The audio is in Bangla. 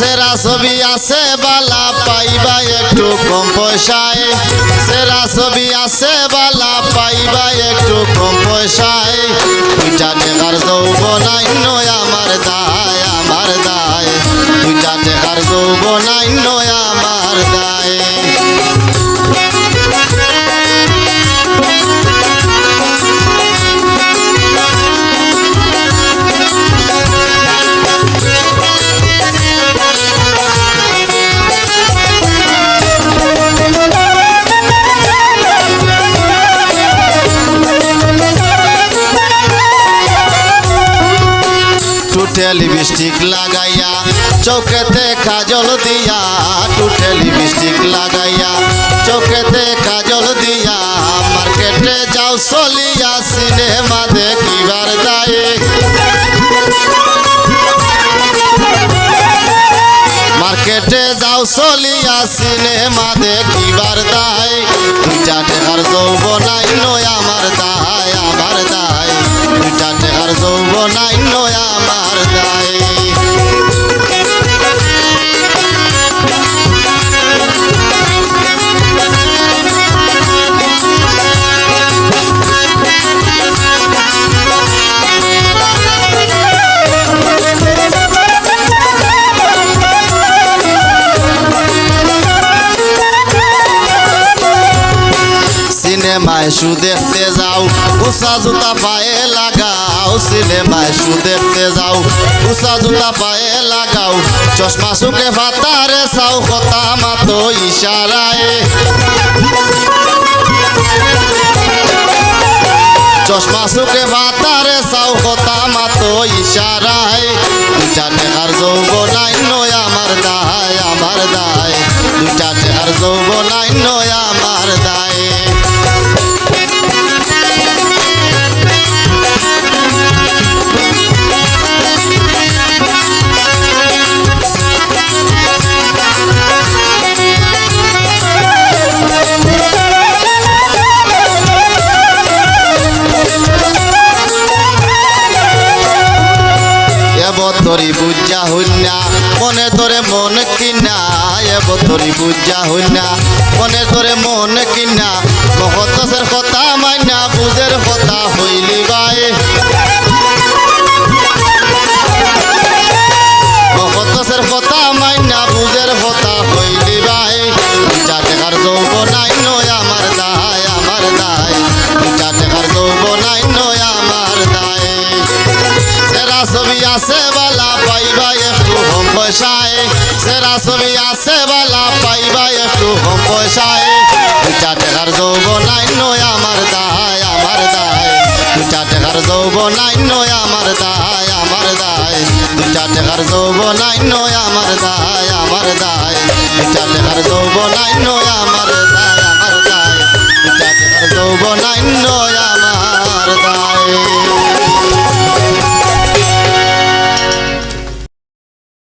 সেরা ছবি আছে বালা, পাইবা একটু কম পয়সায়। সেরা ছবি আছে বালা, পাইবা একটু কম পয়সায়। দুইটা টেকার যৌবনান্য আমার দায় আমার দায়। দুইটা টেকার যৌবনান্য আমার দায়। টুটে লিপস্টিক লাগাইয়া, চোখেতে কাজল দিয়া টুটে লিপস্টিক লাগাইয়া, চোখেতে কাজল দিয়া, মার্কেটে যাও, চলিয়া সিনেমা দেখিবার দায়ে। মার্কেটে যাও, চলিয়া সিনেমা দেখিবার দায়। দুইটা টেকার যৌবনাই নয়, আমার দায় আমার দায়। দুইটা টেকার যৌবনাই নয়, আমার দায় সিনেমায় দেখতে যাও। উষা জুতা পায়ে লাগাও সিনেমায় শু দেখতে যাও। উষা জুতা পায়ে লাগাও, চশমা সুকে ফাতারে চাও, কথা মাতো ইশারায়। চশমা সুকে ফাতারে চাও, কথা মাতো ইশারায়। দুইটা টেকার যৌবনাই নয়, আমার দায় আমার দায়। দুইটা টেকার যৌবনাই নয়, আমার দায়। এবতরি বুঝা হইনা মনে তোরে মন কিনা এবতরি বুঝা হইনা মনে তোরে মন কিনা মহতসের কথা মাইনা, বুঝের কথা হইলি বাই মহতসের কথা মাইনা, বুঝের কথা হইলি বাই দুইটা টেকার যৌবনাই নয়, আমার দায় আমার দায়। দুইটা টেকার যৌবনাই নয় আছে বালা, পাইবা একটু কম পয়সায়। সেরা ছবি আছে পাইবা একটু কম পয়সায়। দুইটা টাকার যৌবনাই নয় আমার দায় আমার দায়। দুইটা টাকার যৌবনাই নয় আমার দায় আমার দায়। দুইটা টাকার যৌবনাই নয় আমার দায় আমার দায়। দুইটা টাকার যৌবনাই নয় আমার দায় আমার দায়। দুইটা টাকার যৌবনাই নয়